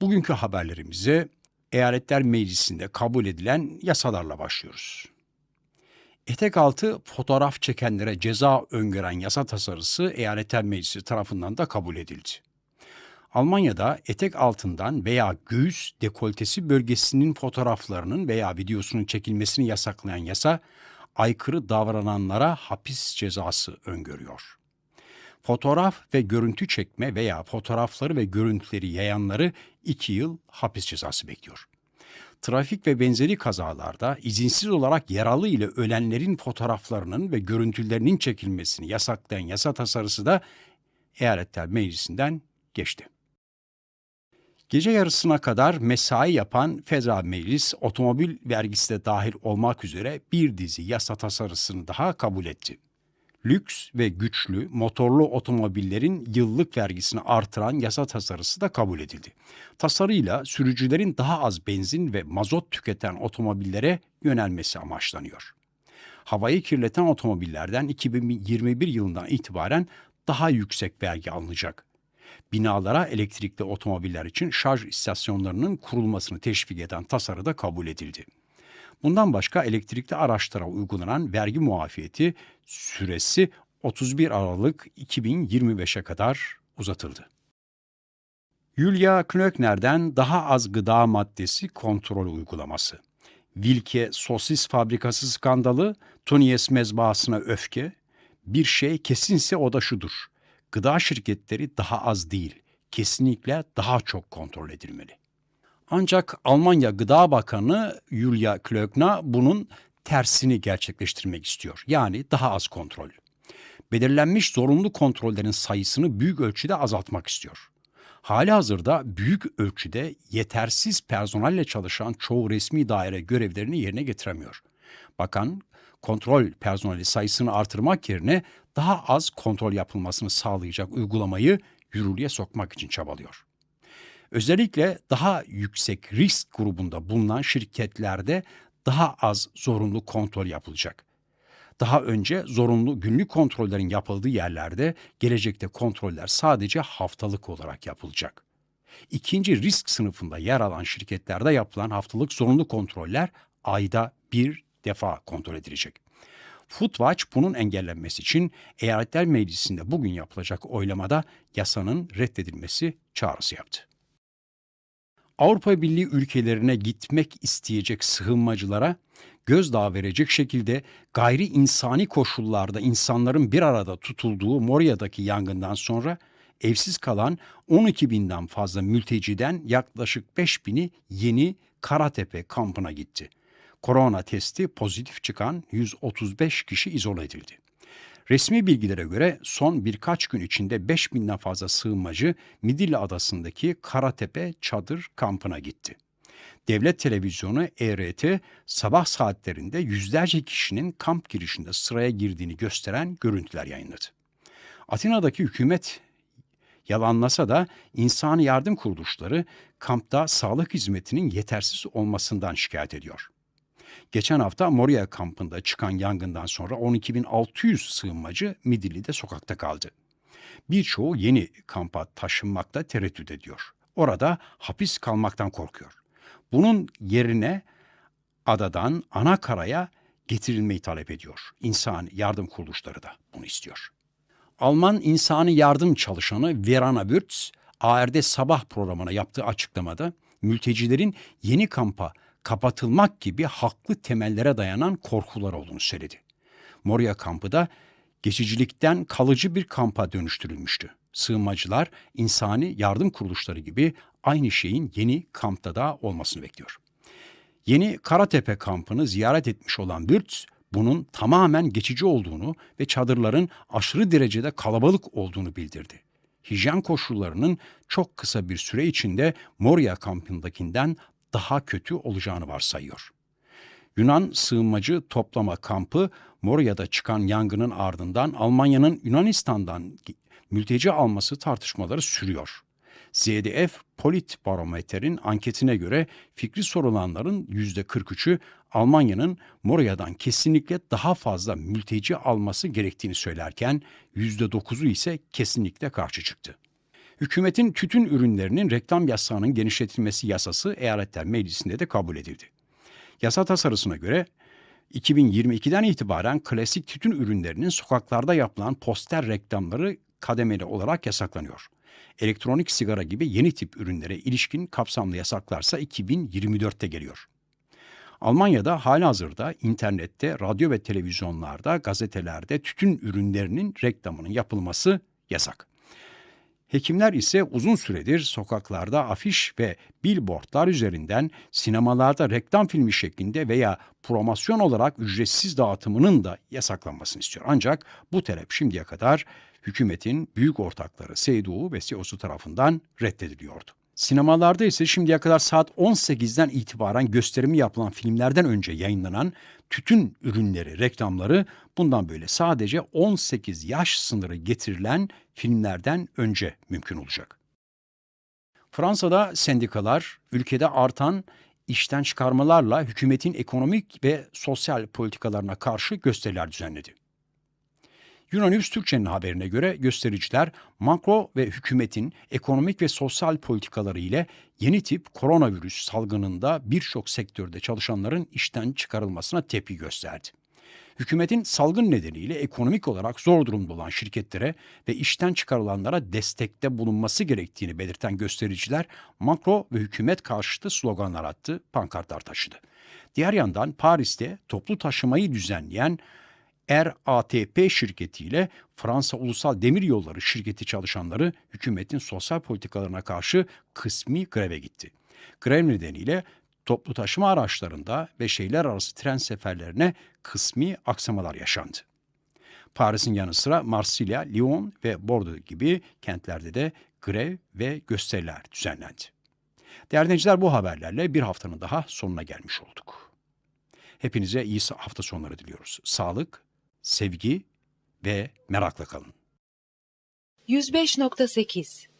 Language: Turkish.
Bugünkü haberlerimize Eyaletler Meclisi'nde kabul edilen yasalarla başlıyoruz. Etek altı fotoğraf çekenlere ceza öngören yasa tasarısı Eyaletler Meclisi tarafından da kabul edildi. Almanya'da etek altından veya göğüs dekoltesi bölgesinin fotoğraflarının veya videosunun çekilmesini yasaklayan yasa aykırı davrananlara hapis cezası öngörüyor. Fotoğraf ve görüntü çekme veya fotoğrafları ve görüntüleri yayanları 2 yıl hapis cezası bekliyor. Trafik ve benzeri kazalarda izinsiz olarak yaralı ile ölenlerin fotoğraflarının ve görüntülerinin çekilmesini yasaklayan yasa tasarısı da Eyaletler Meclisi'nden geçti. Gece yarısına kadar mesai yapan Federal Meclis, otomobil vergisi de dahil olmak üzere bir dizi yasa tasarısını daha kabul etti. Lüks ve güçlü motorlu otomobillerin yıllık vergisini artıran yasa tasarısı da kabul edildi. Tasarıyla sürücülerin daha az benzin ve mazot tüketen otomobillere yönelmesi amaçlanıyor. Havayı kirleten otomobillerden 2021 yılından itibaren daha yüksek vergi alınacak binalara elektrikli otomobiller için şarj istasyonlarının kurulmasını teşvik eden tasarı da kabul edildi. Bundan başka elektrikli araçlara uygulanan vergi muafiyeti süresi 31 Aralık 2025'e kadar uzatıldı. Julia Klöckner'den daha az gıda maddesi kontrol uygulaması. Wilke sosis fabrikası skandalı, Tunies mezbahasına öfke, bir şey kesinse o da şudur gıda şirketleri daha az değil, kesinlikle daha çok kontrol edilmeli. Ancak Almanya Gıda Bakanı Julia Klöckner bunun tersini gerçekleştirmek istiyor. Yani daha az kontrol. Belirlenmiş zorunlu kontrollerin sayısını büyük ölçüde azaltmak istiyor. Hali hazırda büyük ölçüde yetersiz personelle çalışan çoğu resmi daire görevlerini yerine getiremiyor. Bakan kontrol personeli sayısını artırmak yerine daha az kontrol yapılmasını sağlayacak uygulamayı yürürlüğe sokmak için çabalıyor. Özellikle daha yüksek risk grubunda bulunan şirketlerde daha az zorunlu kontrol yapılacak. Daha önce zorunlu günlük kontrollerin yapıldığı yerlerde gelecekte kontroller sadece haftalık olarak yapılacak. İkinci risk sınıfında yer alan şirketlerde yapılan haftalık zorunlu kontroller ayda bir defa kontrol edilecek. Foodwatch bunun engellenmesi için Eyaletler Meclisi'nde bugün yapılacak oylamada yasanın reddedilmesi çağrısı yaptı. Avrupa Birliği ülkelerine gitmek isteyecek sığınmacılara gözdağı verecek şekilde gayri insani koşullarda insanların bir arada tutulduğu Moria'daki yangından sonra evsiz kalan 12 binden fazla mülteciden yaklaşık 5 bini yeni Karatepe kampına gitti korona testi pozitif çıkan 135 kişi izole edildi. Resmi bilgilere göre son birkaç gün içinde 5000'den fazla sığınmacı Midilli Adası'ndaki Karatepe çadır kampına gitti. Devlet televizyonu ERT sabah saatlerinde yüzlerce kişinin kamp girişinde sıraya girdiğini gösteren görüntüler yayınladı. Atina'daki hükümet yalanlasa da insani yardım kuruluşları kampta sağlık hizmetinin yetersiz olmasından şikayet ediyor. Geçen hafta Moria kampında çıkan yangından sonra 12.600 sığınmacı Midilli'de sokakta kaldı. Birçoğu yeni kampa taşınmakta tereddüt ediyor. Orada hapis kalmaktan korkuyor. Bunun yerine adadan ana karaya getirilmeyi talep ediyor. İnsan yardım kuruluşları da bunu istiyor. Alman insani yardım çalışanı Verana Würz, ARD sabah programına yaptığı açıklamada mültecilerin yeni kampa kapatılmak gibi haklı temellere dayanan korkular olduğunu söyledi. Moria kampı da geçicilikten kalıcı bir kampa dönüştürülmüştü. Sığınmacılar insani yardım kuruluşları gibi aynı şeyin yeni kampta da olmasını bekliyor. Yeni Karatepe kampını ziyaret etmiş olan Bürtz, bunun tamamen geçici olduğunu ve çadırların aşırı derecede kalabalık olduğunu bildirdi. hijyen koşullarının çok kısa bir süre içinde Moria kampındakinden daha kötü olacağını varsayıyor. Yunan sığınmacı toplama kampı Moria'da çıkan yangının ardından Almanya'nın Yunanistan'dan mülteci alması tartışmaları sürüyor. ZDF Politbarometer'in anketine göre fikri sorulanların %43'ü Almanya'nın Moria'dan kesinlikle daha fazla mülteci alması gerektiğini söylerken %9'u ise kesinlikle karşı çıktı. Hükümetin tütün ürünlerinin reklam yasağının genişletilmesi yasası eyaletler meclisinde de kabul edildi. Yasa tasarısına göre 2022'den itibaren klasik tütün ürünlerinin sokaklarda yapılan poster reklamları kademeli olarak yasaklanıyor. Elektronik sigara gibi yeni tip ürünlere ilişkin kapsamlı yasaklarsa 2024'te geliyor. Almanya'da halihazırda internette, radyo ve televizyonlarda, gazetelerde tütün ürünlerinin reklamının yapılması yasak. Hekimler ise uzun süredir sokaklarda afiş ve billboardlar üzerinden sinemalarda reklam filmi şeklinde veya promosyon olarak ücretsiz dağıtımının da yasaklanmasını istiyor. Ancak bu talep şimdiye kadar hükümetin büyük ortakları SEDU ve CEO'su tarafından reddediliyordu. Sinemalarda ise şimdiye kadar saat 18'den itibaren gösterimi yapılan filmlerden önce yayınlanan tütün ürünleri reklamları bundan böyle sadece 18 yaş sınırı getirilen filmlerden önce mümkün olacak. Fransa'da sendikalar ülkede artan işten çıkarmalarla hükümetin ekonomik ve sosyal politikalarına karşı gösteriler düzenledi. Euronews Türkçe'nin haberine göre göstericiler makro ve hükümetin ekonomik ve sosyal politikaları ile yeni tip koronavirüs salgınında birçok sektörde çalışanların işten çıkarılmasına tepki gösterdi. Hükümetin salgın nedeniyle ekonomik olarak zor durumda olan şirketlere ve işten çıkarılanlara destekte bulunması gerektiğini belirten göstericiler makro ve hükümet karşıtı sloganlar attı, pankartlar taşıdı. Diğer yandan Paris'te toplu taşımayı düzenleyen RATP şirketiyle Fransa Ulusal Demiryolları şirketi çalışanları hükümetin sosyal politikalarına karşı kısmi greve gitti. Grev nedeniyle toplu taşıma araçlarında ve şehirler arası tren seferlerine kısmi aksamalar yaşandı. Paris'in yanı sıra Marsilya, Lyon ve Bordeaux gibi kentlerde de grev ve gösteriler düzenlendi. Değerli bu haberlerle bir haftanın daha sonuna gelmiş olduk. Hepinize iyi hafta sonları diliyoruz. Sağlık, sevgi ve merakla kalın. 105.8